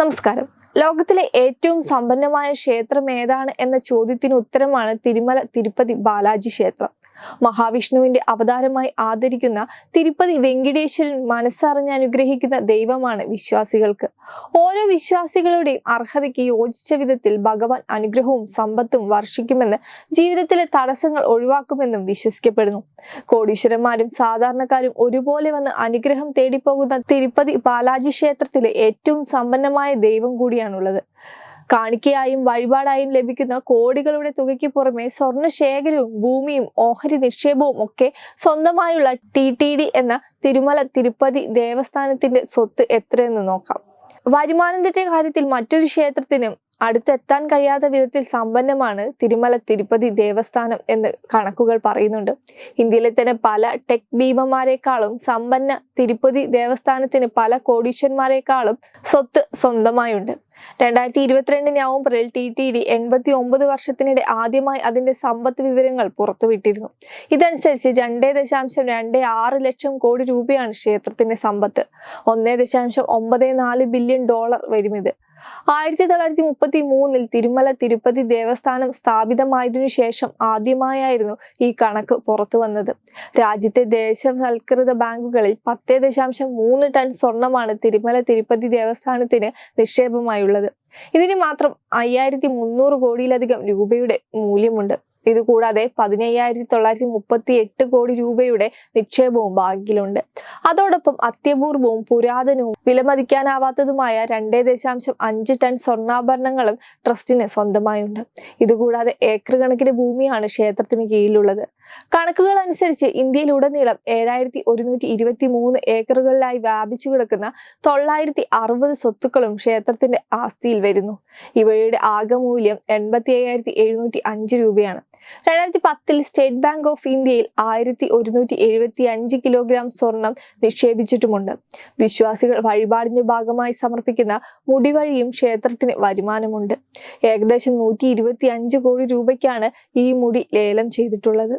നമസ്കാരം. ലോകത്തിലെ ഏറ്റവും സമ്പന്നമായ ക്ഷേത്രം ഏതാണ് എന്ന ചോദ്യത്തിന് ഉത്തരമാണ് തിരുമല തിരുപ്പതി ബാലാജി ക്ഷേത്രം. മഹാവിഷ്ണുവിന്റെ അവതാരമായി ആദരിക്കുന്ന തിരുപ്പതി വെങ്കിടേശ്വരൻ മനസ്സറിഞ്ഞ് അനുഗ്രഹിക്കുന്ന ദൈവമാണ് വിശ്വാസികൾക്ക്. ഓരോ വിശ്വാസികളുടെയും അർഹതയ്ക്ക് യോജിച്ച വിധത്തിൽ ഭഗവാൻ അനുഗ്രഹവും സമ്പത്തും വർഷിക്കുമെന്ന് ജീവിതത്തിലെ തടസ്സങ്ങൾ ഒഴിവാക്കുമെന്നും വിശ്വസിക്കപ്പെടുന്നു. കോടീശ്വരന്മാരും സാധാരണക്കാരും ഒരുപോലെ വന്ന് അനുഗ്രഹം തേടിപ്പോകുന്ന തിരുപ്പതി ബാലാജി ക്ഷേത്രത്തിലെ ഏറ്റവും സമ്പന്നമായ ദൈവം കൂടിയാണുള്ളത്. കാണിക്കയായും വഴിപാടായും ലഭിക്കുന്ന കോടികളുടെ തുകയ്ക്ക് പുറമെ സ്വർണ ശേഖരവും ഭൂമിയും ഓഹരി നിക്ഷേപവും ഒക്കെ സ്വന്തമായുള്ള ടി ടി ഡി എന്ന തിരുമല തിരുപ്പതി ദേവസ്ഥാനത്തിന്റെ സ്വത്ത് എത്രയെന്ന് നോക്കാം. വരുമാനത്തിന്റെ കാര്യത്തിൽ മറ്റൊരു ക്ഷേത്രത്തിനും അടുത്തെത്താൻ കഴിയാത്ത വിധത്തിൽ സമ്പന്നമാണ് തിരുമല തിരുപ്പതി ദേവസ്ഥാനം എന്ന് കണക്കുകൾ പറയുന്നുണ്ട്. ഇന്ത്യയിലെ തന്നെ പല ടെക് ഭീമന്മാരെക്കാളും സമ്പന്ന തിരുപ്പതി ദേവസ്ഥാനത്തിന് പല കോടീശ്വന്മാരെക്കാളും സ്വത്ത് സ്വന്തമായുണ്ട്. രണ്ടായിരത്തി ഇരുപത്തിരണ്ട് നവംബറിൽ ടി ടി ഡി എൺപത്തി ഒമ്പത് വർഷത്തിനിടെ ആദ്യമായി അതിന്റെ സമ്പത്ത് വിവരങ്ങൾ പുറത്തുവിട്ടിരുന്നു. ഇതനുസരിച്ച് രണ്ടേ ദശാംശം രണ്ട് ആറ് ലക്ഷം കോടി രൂപയാണ് ക്ഷേത്രത്തിന്റെ സമ്പത്ത്. ഒന്നേ ദശാംശം ഒമ്പത് നാല് ബില്യൺ ഡോളർ വരും ഇത് ആയിരത്തി തൊള്ളായിരത്തി മുപ്പത്തി മൂന്നിൽ തിരുമല തിരുപ്പതി ദേവസ്ഥാനം സ്ഥാപിതമായതിനു ശേഷം ആദ്യമായായിരുന്നു ഈ കണക്ക് പുറത്തു വന്നത് രാജ്യത്തെ ദേശവൽകൃത ബാങ്കുകളിൽ പത്തേ ദശാംശം മൂന്ന് ടൺ സ്വർണമാണ് തിരുമല തിരുപ്പതി ദേവസ്ഥാനത്തിന് നിക്ഷേപമായുള്ളത്. ഇതിന് മാത്രം അയ്യായിരത്തി മുന്നൂറ് കോടിയിലധികം രൂപയുടെ മൂല്യമുണ്ട്. ഇതുകൂടാതെ പതിനയ്യായിരത്തി തൊള്ളായിരത്തി മുപ്പത്തി എട്ട് കോടി രൂപയുടെ നിക്ഷേപവും ബാങ്കിലുണ്ട്. അതോടൊപ്പം അത്യപൂർവവും പുരാതനവും വിലമതിക്കാനാവാത്തതുമായ രണ്ടേ ദശാംശം അഞ്ച് ടൺ സ്വർണാഭരണങ്ങളും ട്രസ്റ്റിന് സ്വന്തമായുണ്ട്. ഇതുകൂടാതെ ഏക്കർ കണക്കിന് ഭൂമിയാണ് ക്ഷേത്രത്തിന് കീഴിലുള്ളത്. കണക്കുകൾ അനുസരിച്ച് ഇന്ത്യയിലുടനീളം ഏഴായിരത്തി ഒരുന്നൂറ്റി ഇരുപത്തി മൂന്ന് ഏക്കറുകളിലായി വ്യാപിച്ചു കിടക്കുന്ന തൊള്ളായിരത്തി അറുപത് സ്വത്തുക്കളും ക്ഷേത്രത്തിന്റെ ആസ്തിയിൽ വരുന്നു. ഇവയുടെ ആകെ മൂല്യം എൺപത്തി അയ്യായിരത്തി എഴുന്നൂറ്റി അഞ്ച് രൂപയാണ്. രണ്ടായിരത്തി പത്തിൽ സ്റ്റേറ്റ് ബാങ്ക് ഓഫ് ഇന്ത്യയിൽ ആയിരത്തി ഒരുന്നൂറ്റി എഴുപത്തി അഞ്ച് കിലോഗ്രാം സ്വർണം നിക്ഷേപിച്ചിട്ടുമുണ്ട്. വിശ്വാസികൾ വഴിപാടിന്റെ ഭാഗമായി സമർപ്പിക്കുന്ന മുടിവഴിയും ക്ഷേത്രത്തിന് വരുമാനമുണ്ട്. ഏകദേശം നൂറ്റി ഇരുപത്തി അഞ്ച് കോടി രൂപയ്ക്കാണ് ഈ മുടി ലേലം ചെയ്തിട്ടുള്ളത്.